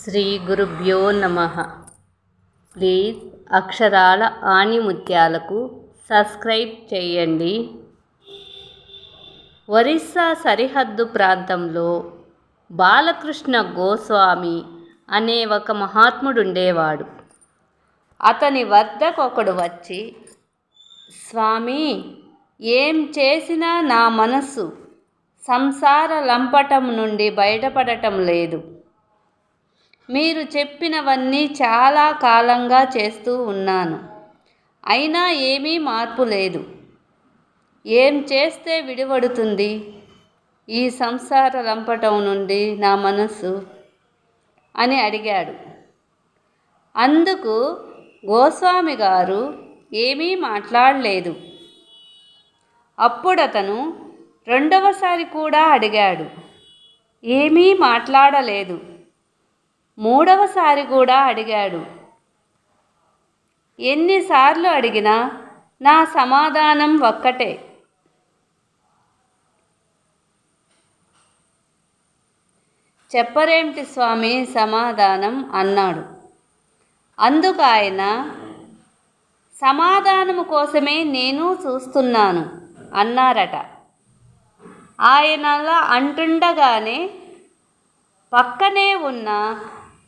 శ్రీ గురుభ్యో నమ. ప్లీజ్ అక్షరాల ఆణిముత్యాలకు సబ్స్క్రైబ్ చేయండి. ఒరిస్సా సరిహద్దు ప్రాంతంలో బాలకృష్ణ గోస్వామి అనే ఒక మహాత్ముడుండేవాడు. అతని వద్దకొకడు వచ్చి స్వామి ఏం చేసినా నా మనస్సు సంసార లంపటం నుండి బయటపడటం లేదు. మీరు చెప్పినవన్నీ చాలా కాలంగా చేస్తూ ఉన్నాను. అయినా ఏమీ మార్పు లేదు. ఏం చేస్తే విడివడుతుంది? ఈ సంసార లంపటం నుండి నా మనస్సు? అని అడిగాడు. అందుకు గోస్వామి గారు ఏమీ మాట్లాడలేదు. అప్పుడతను రెండవసారి కూడా అడిగాడు. ఏమీ మాట్లాడలేదు. మూడవసారి కూడా అడిగాడు. ఎన్నిసార్లు అడిగినా నా సమాధానం ఒక్కటే. చెప్పరేమిటి స్వామి సమాధానం అన్నాడు. అందుకు ఆయన సమాధానము కోసమే నేను చూస్తున్నాను అన్నారట. ఆయనలా అంటుండగానే పక్కనే ఉన్న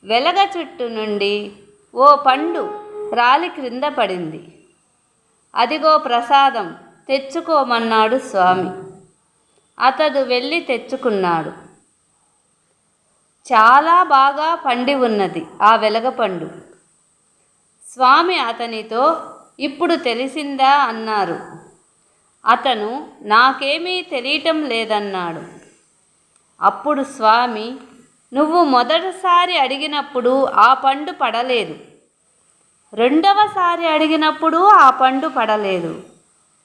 వెలగ చుట్టు నుండి ఓ పండు రాలి క్రింద పడింది. అదిగో ప్రసాదం తెచ్చుకోమన్నాడు స్వామి. అతడు వెళ్ళి తెచ్చుకున్నాడు. చాలా బాగా పండి ఉన్నది ఆ వెలగపండు స్వామి అతనితో ఇప్పుడు తెలిసిందా? అన్నారు. అతను నాకేమీ తెలియటం లేదన్నాడు. అప్పుడు స్వామి నువ్వు మొదటిసారి అడిగినప్పుడు ఆ పండు పడలేదు. రెండవసారి అడిగినప్పుడు ఆ పండు పడలేదు.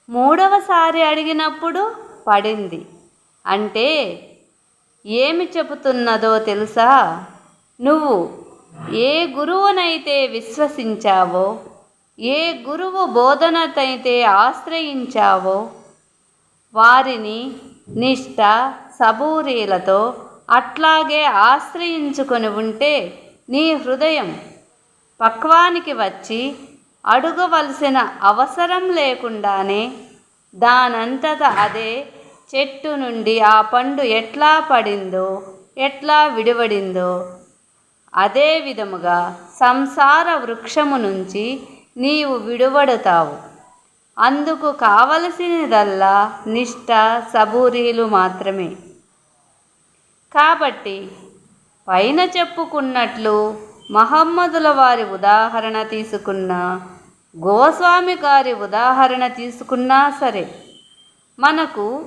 మూడవసారి అడిగినప్పుడు పడింది. అంటే ఏమి చెబుతున్నదో తెలుసా? నువ్వు ఏ గురువునైతే విశ్వసించావో ఏ గురువు బోధనతైతే ఆశ్రయించావో వారిని నిష్ఠ సబూరీలతో అట్లాగే ఆశ్రయించుకొని ఉంటే నీ హృదయం పక్వానికి వచ్చి అడుగవలసిన అవసరం లేకుండానే దానంతట అదే చెట్టు నుండి ఆ పండు ఎట్లా పడిందో ఎట్లా విడివడిందో అదే విధముగా సంసార వృక్షము నుంచి నీవు విడువడతావు. అందుకు కావలసినదల్లా నిష్ఠ సబూరీలు మాత్రమే. కాబట్టి పైన చెప్పుకున్నట్లు మహమ్మదుల వారి ఉదాహరణ తీసుకున్న గోస్వామి గారి ఉదాహరణ తీసుకున్నా సరే మనకు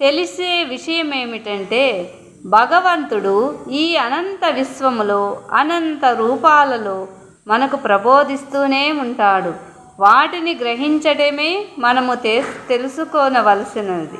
తెలిసే విషయం ఏమిటంటే భగవంతుడు ఈ అనంత విశ్వములో అనంత రూపాలలో మనకు ప్రబోధిస్తూనే ఉంటాడు. వాటిని గ్రహించడమే మనము తె తెలుసుకోనవలసినది.